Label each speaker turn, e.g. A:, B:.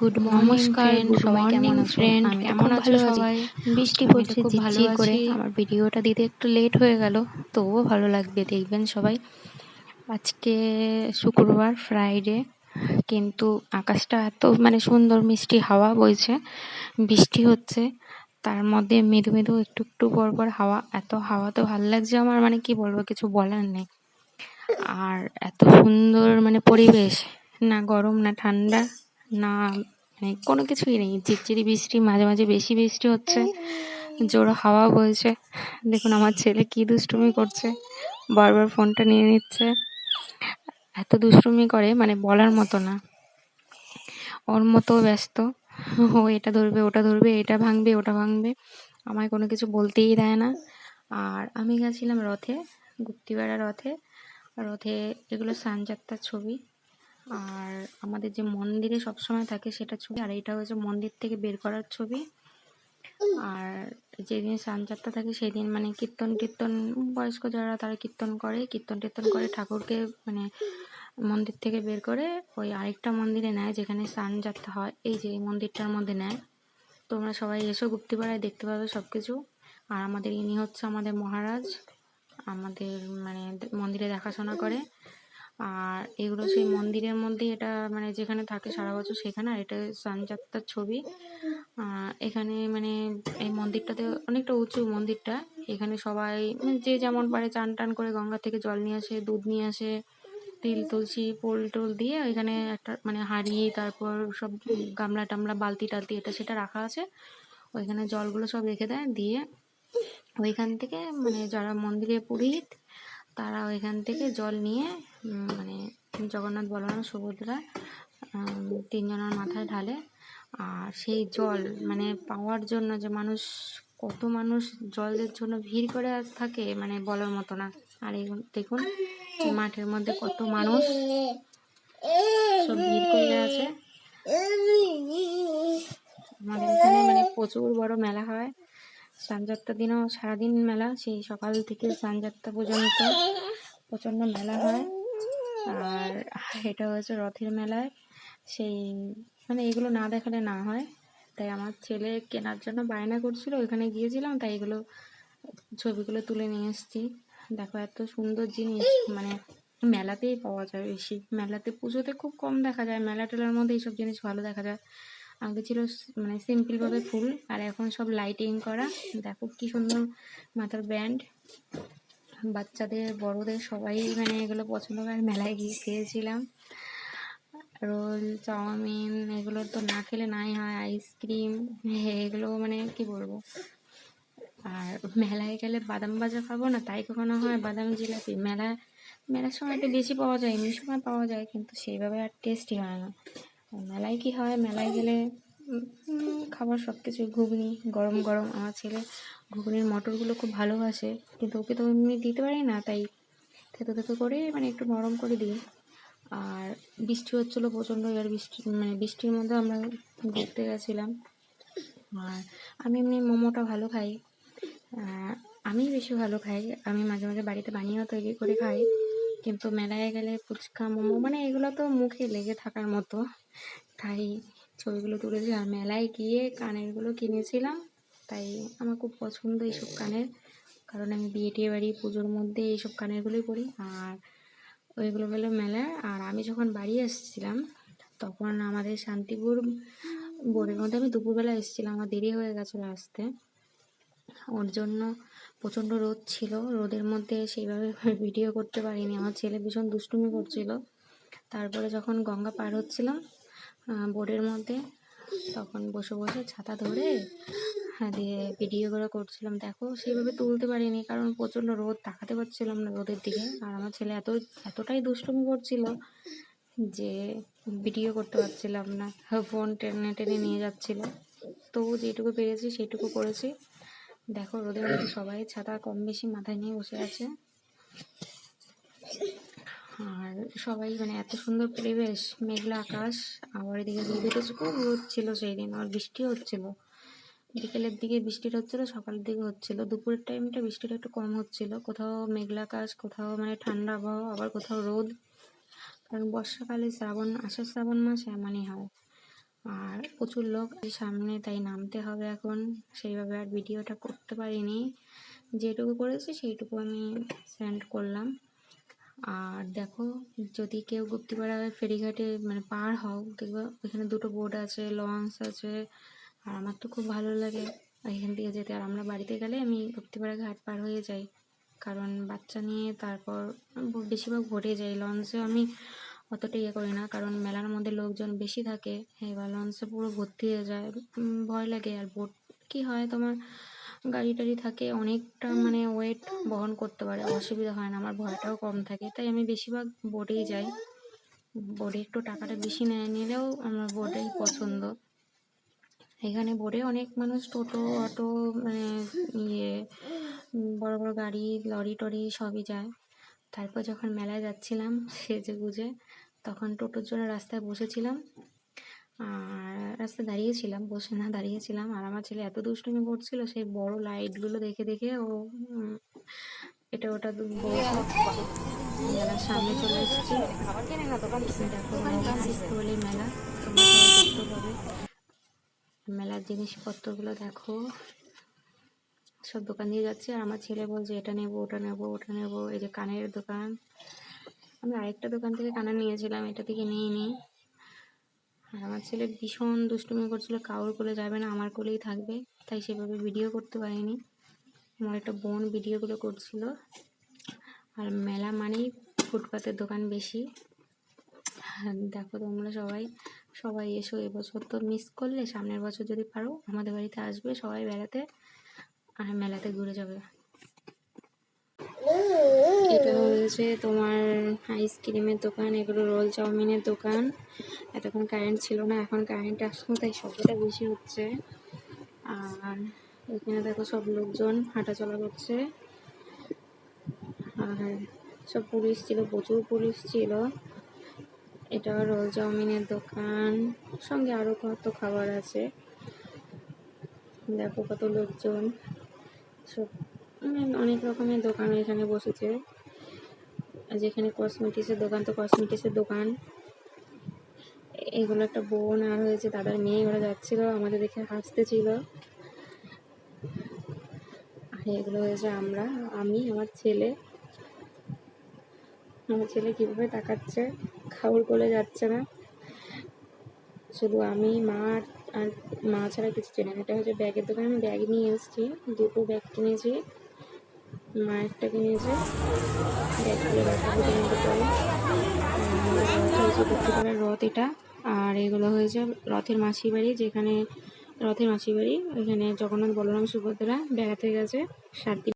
A: Good morning
B: নমস্কার,
A: friend
B: good
A: সবাই
B: morning,
A: কেমন আছো
B: সবাই?
A: বৃষ্টি পড়ছে
B: ভালো
A: করে। আমার ভিডিওটা দিতে একটু লেট হয়ে গেল তবুও ভালো লাগবে দেখবেন সবাই। আজকে শুক্রবার ফ্রাইডে কিন্তু আকাশটা এত মানে সুন্দর মিষ্টি হাওয়া বইছে বৃষ্টি হচ্ছে। তার মধ্যে মৃদু মৃদু একটু একটু পর পর হাওয়া এত হাওয়া তো ভালো লাগছে আমার মানে কি বলব কিছু বলার নেই। আর এত সুন্দর মানে পরিবেশ না গরম না ঠান্ডা। না মানে কোনো কিছুই নেই। চিরচিরি বৃষ্টি, মাঝে মাঝে বেশি বৃষ্টি হচ্ছে। জোর হাওয়া বইছে। দেখুন আমার ছেলে কি দুষ্টুমি করছে। বারবার ফোনটা নিয়ে নিচ্ছে। এত দুষ্টুমি করে মানে বলার মতো না। ওর মতো ব্যস্ত। ও এটা ধরবে, ওটা ধরবে, এটা ভাঙবে, ওটা ভাঙবে। আমায় কোনো কিছু বলতেই দেয় না। আর আমি গেছিলাম রথে গুপ্তিপাড়া রথে। রথে এগুলো সানযাত্রার ছবি। আর আমাদের যে মন্দিরে সবসময় থাকে সেটা ছবি, আর এটা হচ্ছে মন্দির থেকে বের করার ছবি। আর যেদিন সানযাত্রা থাকে সেদিন মানে কীর্তন টীর্তন, বয়স্ক যারা তারা কীর্তন করে, কীর্তন টীর্তন করে ঠাকুরকে মানে মন্দির থেকে বের করে ওই আরেকটা মন্দিরে নেয় যেখানে সানযাত্রা হয়। এই যে মন্দিরটার মধ্যে নেয়। তোমরা সবাই এসো গুপ্তিপাড়ায়, দেখতে পাবে সব কিছু আর আমাদের ইনি হচ্ছে আমাদের মহারাজ। আমাদের মানে মন্দিরে দেখাশোনা করে। আর এগুলো সেই মন্দিরের মধ্যে এটা মানে যেখানে থাকে সারা বছর সেখানে, আর এটা সানযাত্রার ছবি। এখানে মানে এই মন্দিরটাতে অনেকটা উঁচু মন্দিরটা। এখানে সবাই মানে যে যেমন পারে চান টান করে গঙ্গা থেকে জল নিয়ে আসে, দুধ নিয়ে আসে, তিল, তুলসী পোল টোল দিয়ে ওইখানে একটা মানে হাঁড়ি, তারপর সব গামলা টামলা, বালতি টালতি এটা সেটা রাখা আছে। ওইখানে জলগুলো সব রেখে দেয়, দিয়ে ওইখান থেকে মানে যারা মন্দিরে পুরোহিত তারা ওইখান থেকে জল নিয়ে মানে জগন্নাথ, বলরাম, সুভদ্রা তিনজনের মাথায় ঢালে। আর সেই জল মানে পাওয়ার জন্য যে মানুষ, কত মানুষ জলের জন্য ভিড় করে থাকে মানে বলার মতো না। আর এই দেখুন মাঠের মধ্যে কত মানুষ সব ভিড় করে আছে। আমাদের এখানে মানে প্রচুর বড় মেলা হয়। সানযাত্রার দিনও সারাদিন মেলা, সেই সকাল থেকে সানযাত্রা পর্যন্ত প্রচণ্ড মেলা হয়। আর এটা হয়েছে রথের মেলায়। সেই মানে এগুলো না দেখালে না হয়। তাই আমার ছেলে কেনার জন্য বায়না করছিল, ওইখানে গিয়েছিলাম, তাই এগুলো ছবিগুলো তুলে নিয়ে এসেছি। দেখো এত সুন্দর জিনিস মানে মেলাতেই পাওয়া যায় বেশি। মেলাতে পুজোতে খুব কম দেখা যায়, মেলা টেলার মধ্যে এইসব জিনিস ভালো দেখা যায়। আগে ছিল মানে সিম্পলভাবে ফুল, আর এখন সব লাইটিং করা। দেখো কি সুন্দর মাথার ব্যান্ড বাচ্চাদের, বড়দের সবাই মানে এগুলো পছন্দ করে। মেলায় গিয়ে খেয়েছিলাম। রোল, চাউমিন এগুলো তো না খেলে নাই হয় আইসক্রিম এগুলো মানে কি বলব? আর মেলায় গেলে বাদাম ভাজা খাব না, তাই কখনো হয় বাদাম জিলাপি? মেলা মেলার সময় একটু বেশি পাওয়া যায় এমনি সময় পাওয়া যায়, কিন্তু সেইভাবে আর টেস্টি হয় না। মেলায় কি হয়? মেলায় গেলে খাবার সব কিছু ঘুগনি, গরম গরম আমার ছেলে ঘুগনির মটরগুলো খুব ভালোবাসে। কিন্তু ওকে তো এমনি দিতে পারি না, তাই থেতো থেতো করে মানে একটু নরম করে দিই। আর বৃষ্টি হচ্ছিল প্রচণ্ড, এবার বৃষ্টি মানে বৃষ্টির মধ্যে আমরা ঘুরতে গেছিলাম। আর আমি এমনি মোমোটা ভালো খাই। আমি বেশি ভালো খাই। আমি মাঝে মাঝে বাড়িতে বানিয়েও তৈরি করে খাই। কিন্তু মেলায় গেলে ফুচকা, মোমো মানে এগুলো তো মুখে লেগে থাকার মতো। তাই ছবিগুলো তুলেছি আর মেলায় গিয়ে কানেরগুলো কিনেছিলাম। তাই আমার খুব পছন্দ এইসব কানের। কারণ আমি বিয়ে টিয়ে বাড়ি, পুজোর মধ্যে এইসব কানেরগুলোই পরি। আর ওইগুলো গেলো মেলায় আর আমি যখন বাড়ি এসেছিলাম তখন আমাদের শান্তিপুর বোর্ডের মধ্যে আমি দুপুরবেলা এসেছিলাম। আমার দেরি হয়ে গেছিল আসতে। ওর জন্য প্রচণ্ড রোদ ছিল। রোদের মধ্যে সেইভাবে ভিডিও করতে পারিনি। আমার ছেলে ভীষণ দুষ্টুমি করছিল। তারপরে যখন গঙ্গা পার হচ্ছিলাম বোর্ডের মধ্যে, তখন বসে বসে ছাতা ধরে হ্যাঁ দিয়ে ভিডিও করে করছিলাম। দেখো, সেইভাবে তুলতে পারিনি, কারণ প্রচণ্ড রোদ, তাকাতে পারছিলাম না রোদের দিকে। আর আমার ছেলে এত, এতটাই দুষ্টুমি করছিল যে ভিডিও করতে পারছিলাম না। ফোন টেনে টেনে নিয়ে যাচ্ছিল। তবু যেটুকু পেরেছি সেটুকু করেছি। দেখো, রোদের মধ্যে সবাই ছাতা কম বেশি মাথায় নিয়ে বসে আছে। আর সবাই মানে এত সুন্দর পরিবেশ, মেঘলা আকাশ, আবার এদিকে রোদ খুব রোদ ছিল সেই দিন আর বৃষ্টি হচ্ছিল। বিকেলের দিকে বৃষ্টিটা হচ্ছিল, সকালের দিকে হচ্ছিল। দুপুরের টাইমটা বৃষ্টিটা একটু কম হচ্ছিল। কোথাও মেঘলা আকাশ, কোথাও মানে ঠান্ডা আবহাওয়া, আবার কোথাও রোদ। কারণ বর্ষাকালে শ্রাবণ, আষাঢ় শ্রাবণ মাস এমনই হয়। আর প্রচুর লোক সামনে, তাই নামতে হবে এখন। সেইভাবে আর ভিডিওটা করতে পারিনি। যেটুকু করেছি সেইটুকু আমি সেন্ড করলাম। আর দেখো, যদি কেউ গুপ্তিপাড়া ফেরিঘাটে মানে পার হও, দেখবে এখানে দুটো বোট আছে লঞ্চ আছে, আর আমার তো খুব ভালো লাগে। এখান থেকে যেতে, আর আমরা বাড়িতে গেলে আমি গুপ্তিপাড়া ঘাট পার হয়ে যাই। কারণ বাচ্চা নিয়ে তারপর বেশিরভাগ ভোটে যাই লঞ্চে আমি অতটা ইয়ে করি না। কারণ মেলার মধ্যে লোকজন বেশি থাকে এবার লঞ্চে পুরো ভর্তি হয়ে যায়। ভয় লাগে। আর বোট, কি হয়, তোমার গাড়ি টাড়ি থাকে, অনেকটা মানে ওয়েট বহন করতে পারে, অসুবিধা হয় না। আমার ভয়টাও কম থাকে, তাই আমি বেশিরভাগ বোটেই যাই। বোটে একটু টাকাটা বেশি নেয়, নিলেও আমার বোটেই পছন্দ। এখানে বোটে অনেক মানুষ টোটো, অটো মানে ইয়ে বড় বড় গাড়ি, লরি টরি সবই যায়। তারপর যখন মেলায় যাচ্ছিলাম, সেজে গুজে তখন টোটোর জন্য রাস্তায় বসেছিলাম। আর রাস্তায় দাঁড়িয়েছিলাম, বসে না দাঁড়িয়েছিলাম। আর আমার ছেলে এত দুষ্টুমি করছিল, সেই বড় লাইটগুলো দেখে দেখে ও এটা ওটা মেলার সামনে চলে এসেছি। দেখো বলে মেলা মেলার জিনিসপত্রগুলো দেখো। সব দোকান দিয়ে যাচ্ছে। আর আমার ছেলে বলছে, এটা নেব, ওটা নেব ওটা নেব। এই যে কানের দোকান। আমি আরেকটা দোকান থেকে কানা নিয়েছিলাম, এটা থেকে নিয়ে নিই আর আমার ছেলে ভীষণ দুষ্টুমি করছিল, কারোর কোলে যাবে না, আমার কোলেই থাকবে, তাই সেভাবে ভিডিও করতে পারিনি। আমার একটা বোন ভিডিওগুলো করছিল। আর মেলা মানেই ফুটপাতের দোকান বেশি। দেখো তোমরা সবাই সবাই এসো এবছর তো মিস করলে, সামনের বছর যদি পারো আমাদের বাড়িতে আসবে, সবাই বেড়াতে, আর মেলাতে ঘুরে যাবে। হয়েছে তোমার আইসক্রিমের দোকান, এগুলো রোল চাউমিনের দোকান। এতক্ষণ কারেন্ট ছিল না, এখন কারেন্ট আসলো তাই শব্দটা বেশি হচ্ছে। আর এখানে দেখো সব লোকজন হাঁটাচলা করছে। আর সব পুলিশ ছিল, প্রচুর পুলিশ ছিল। এটা রোল চাউমিনের দোকান, সঙ্গে আরও কত খাবার আছে। দেখো কত লোকজন। সব মানে অনেক রকমের দোকান এখানে বসেছে। আর যেখানে কসমেটিক্সের দোকান, তো কসমেটিক্সের দোকান। এগুলো একটা বোন আর হয়েছে দাদার মেয়ে, ওরা যাচ্ছিল, আমাদের দেখে হাসতেছিল। আর এগুলো হয়েছে আমরা, আমি, আমার ছেলে। আমার ছেলে কীভাবে তাকাচ্ছে খাবার কোলে যাচ্ছে না। শুধু আমি, মা আর- আর মা ছাড়া কিছু চেনে না। এটা হচ্ছে ব্যাগের দোকান, আমি ব্যাগ নিয়ে এসেছি, দুটো ব্যাগ কিনেছি। মা নিয়ে তোমাদের পরে রথ এটা। আর এগুলো হয়েছে রথের মাসির বাড়ি, যেখানে রথের মাসির বাড়ি এখানে জগন্নাথ বলরাম সুভদ্রা বেড়াতে গেছে সাত